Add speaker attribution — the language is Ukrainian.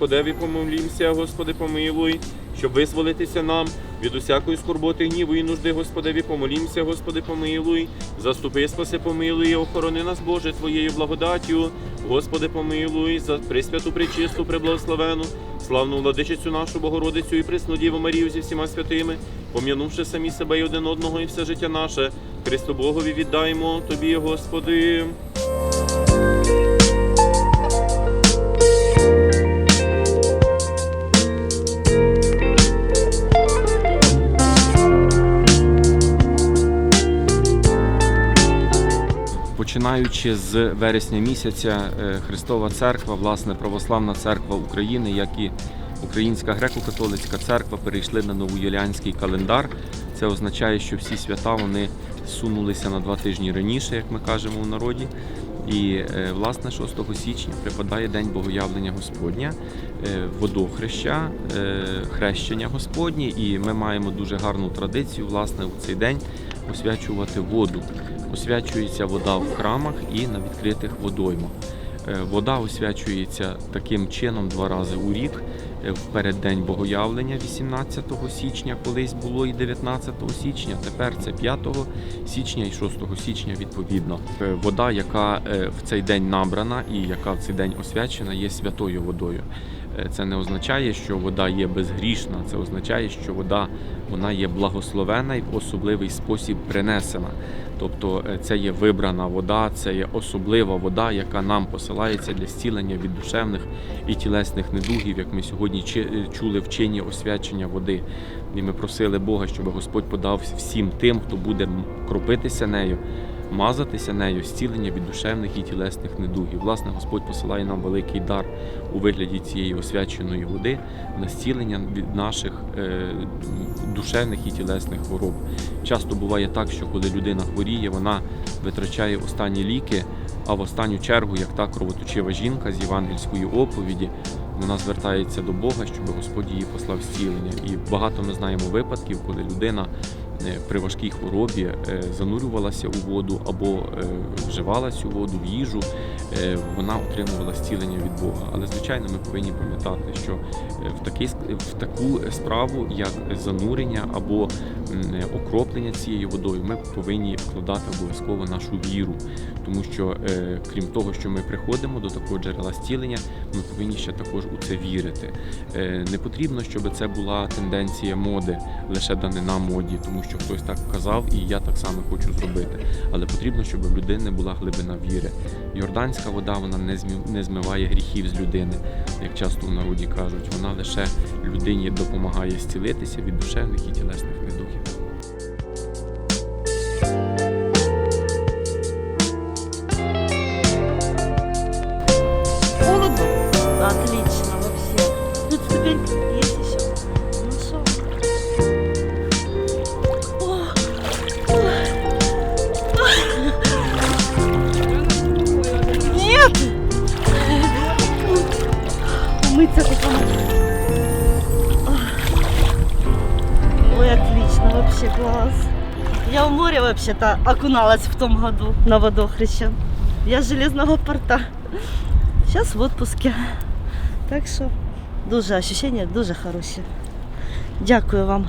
Speaker 1: Господеві помолімся, Господи, помилуй, щоб визволитися нам від усякої скорботи, гніву і нужди, Господеві, помолімся, Господи, помилуй, заступи, спаси, помилуй, охорони нас, Боже, Твоєю благодаттю. Господи, помилуй, за пресвяту, пречисту, преблагословену, славну владичицю нашу Богородицю і пресну Діву Марію зі всіма святими, пом'янувши самі себе і один одного і все життя наше, Христу Богові віддаємо Тобі, Господи. Починаючи з вересня місяця, е, Христова Церква, власне, Православна Церква України, як і Українська греко-католицька церква перейшли на новоюліанський календар. Це означає, що всі свята вони сунулися на два тижні раніше, як ми кажемо в народі. І е, власне 6 січня припадає День Богоявлення Господня, е, водохреща, хрещення Господнє, і ми маємо дуже гарну традицію власне у цей день освячувати воду. Освячується вода в храмах і на відкритих водоймах. Е, Вода освячується таким чином два рази у рік. Е, В переддень Богоявлення 18 січня, колись було і 19 січня, тепер це 5 січня і 6 січня відповідно. Е, Вода, яка в цей день набрана і яка в цей день освячена, є святою водою. Е, Це не означає, що вода є безгрішна, це означає, що вода вона є благословена і в особливий спосіб принесена. Тобто е, це є вибрана вода, це є особлива вода, яка нам посилається для зцілення від душевних і тілесних недугів, як ми сьогодні е, чули в чині освячення води. І ми просили Бога, щоб Господь подав всім тим, хто буде кропитися нею, мазатися нею, зцілення від душевних і тілесних недугів. Власне, Господь посилає нам великий дар у вигляді цієї освяченої води на зцілення від наших е, душевних і тілесних хвороб. Часто буває так, що коли людина хворіє, вона витрачає останні ліки, а в останню чергу, як та кровоточива жінка з євангельської оповіді, вона звертається до Бога, щоб Господь її послав зцілення. І багато ми знаємо випадків, коли людина при важкій хворобі е, занурювалася у воду або е, вживала цю воду в їжу, е, вона отримувала зцілення від Бога. Але звичайно, ми повинні пам'ятати, що е, в такий в таку справу, як занурення або окроплення цією водою, ми повинні вкладати обов'язково нашу віру, тому що е, крім того, що ми приходимо до такого джерела зцілення, ми повинні ще також у це вірити. Е, Не потрібно, щоб це була тенденція моди, лише данина моді, тому що хтось так казав, і я так само хочу зробити. Але потрібно, щоб в людини була глибина віри. Йорданська вода вона не змиває гріхів з людини, як часто в народі кажуть. Вона лише людині допомагає зцілитися від душевних і тілесних недугів.
Speaker 2: Ой, отлично, вообще класс. Я в море вообще-то окуналась в том году на водохрище. Я с железного порта. Сейчас в отпуске. Так що дуже ощущення дуже хороші. Дякую вам